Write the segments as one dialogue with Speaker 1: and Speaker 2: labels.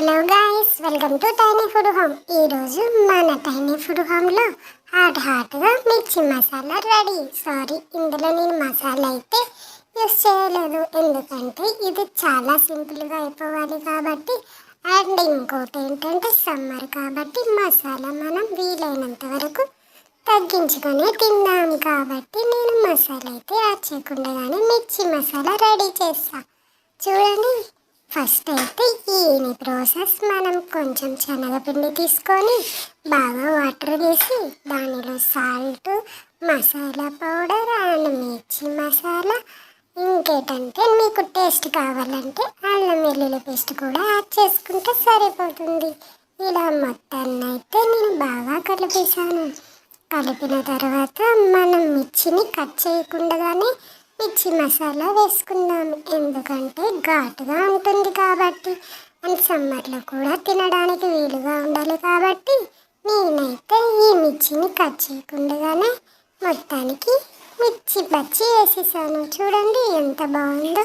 Speaker 1: Hello guys welcome to tiny food home ఈరోజు మన tiny food హోమ్లో హాట్ హాట్గా మిర్చి మసాలా రెడీ సారీ ఇందులో నేను మసాలా అయితే యూస్ చేయలేదు. ఎందుకంటే ఇది చాలా సింపుల్గా అయిపోవాలి కాబట్టి అండ్ ఇంకోటి ఏంటంటే సమ్మర్ కాబట్టి మసాలా మనం వీలైనంత వరకు తగ్గించుకొని తిన్నాం కాబట్టి నేను మసాలా అయితే యాడ్ చేయకుండానే మిర్చి మసాలా రెడీ చేస్తాను చూడండి ఫస్ట్ అయితే ఈని ప్రాసెస్ మనం కొంచెం శనగపిండి తీసుకొని బాగా వాటర్ వేసి దానిలో సాల్ట్ మసాలా పౌడర్ అండ్ మిర్చి మసాలా. ఇంకేటంటే మీకు టేస్ట్ కావాలంటే అల్లం వెల్లుల్లి పేస్ట్ కూడా యాడ్ చేసుకుంటే సరిపోతుంది. ఇలా మొత్తాన్ని అయితే నేను బాగా కలిపేశాను. కలిపిన తర్వాత మనం మిర్చిని కట్ చేయకుండానే మిర్చి మసాలా వేసుకుందాం. ఎందుకంటే ఘాటుగా ఉంటుంది కాబట్టి. అండ్ సమ్మర్లో కూడా తినడానికి వీలుగా ఉండాలి కాబట్టి నేనైతే ఈ మిర్చిని కట్ చేయకుండానే మొత్తానికి మిర్చి పచ్చి వేసేసాను. చూడండి ఎంత బాగుందో.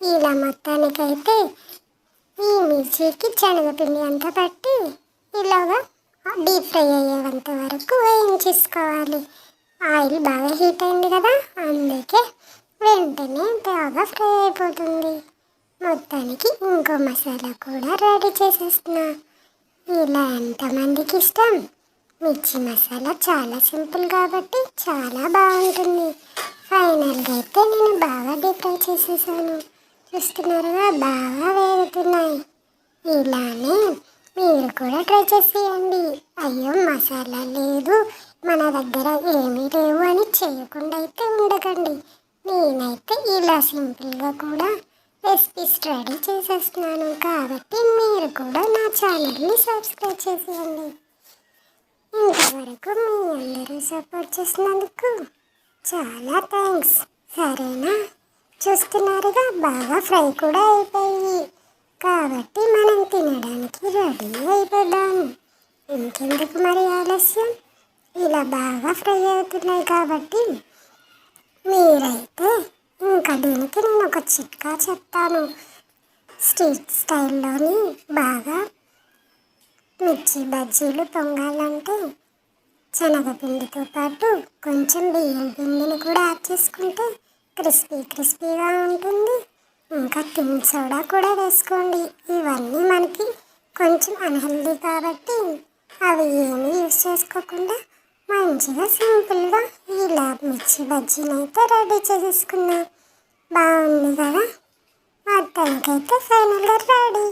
Speaker 1: ఇలా మొత్తానికైతే ఈ మిర్చికి శనగపిండి అంతా పట్టి ఇలాగా డీప్ ఫ్రై అయ్యేంత వరకు వేయించేసుకోవాలి. ఆయిల్ బాగా హీట్ అయింది కదా అందుకే వెంటనే బాగా ఫ్రై మొత్తానికి ఇంకో మసాలా కూడా రెడీ చేసేస్తున్నా. ఇలా ఎంతమందికి ఇష్టం? మిర్చి మసాలా చాలా సింపుల్ కాబట్టి చాలా బాగుంటుంది. ఫైనల్గా అయితే నేను బాగా డీప్ ఫ్రై చేసేసాను. చూస్తున్నారుగా బాగా వేగుతున్నాయి. ఇలానే మీరు కూడా ట్రై చేసేయండి. అయ్యో మసాలా లేదు. మన దగ్గర ఏమీ లేవు అని చేయకుండా అయితే ఉండకండి. నేనైతే ఇలా సింపుల్గా కూడా రెసిపీస్ రెడీ చేసేస్తున్నాను కాబట్టి మీరు కూడా నా ఛానల్ని సబ్స్క్రైబ్ చేసేయండి. ఇంతవరకు మీ అందరూ సపోర్ట్ చేసినందుకు చాలా థ్యాంక్స్ సరేనా? చూస్తున్నారుగా బాగా ఫ్రై కూడా అయిపోయి. కాబట్టి మనం తినడానికి రెడీ అయిపోదాం. ఇంకెందుకు మరి ఆలస్యం? ఇలా బాగా ఫ్రై అవుతున్నాయి కాబట్టి మీరైతే ఇంకా దీనికి నేను ఒక చిట్కా చెప్తాను. స్ట్రీట్ స్టైల్లోని బాగా మిర్చి బజ్జీలు పొంగాలంటే శనగపిండితో పాటు కొంచెం బియ్యం పిండిని కూడా యాడ్ చేసుకుంటే క్రిస్పీ క్రిస్పీగా ఉంటుంది. ఇంకా టిన్ సోడా కూడా వేసుకోండి. ఇవన్నీ మనకి కొంచెం అన్హెల్దీ కాబట్టి అవి ఏమీ యూస్ చేసుకోకుండా మంచిగా సింపుల్గా ఇలా మిర్చి బజ్జీని అయితే రెడీ చేసేసుకున్నా బాగుంది కదా? మొత్తానికైతే ఫైనల్గా రెడీ.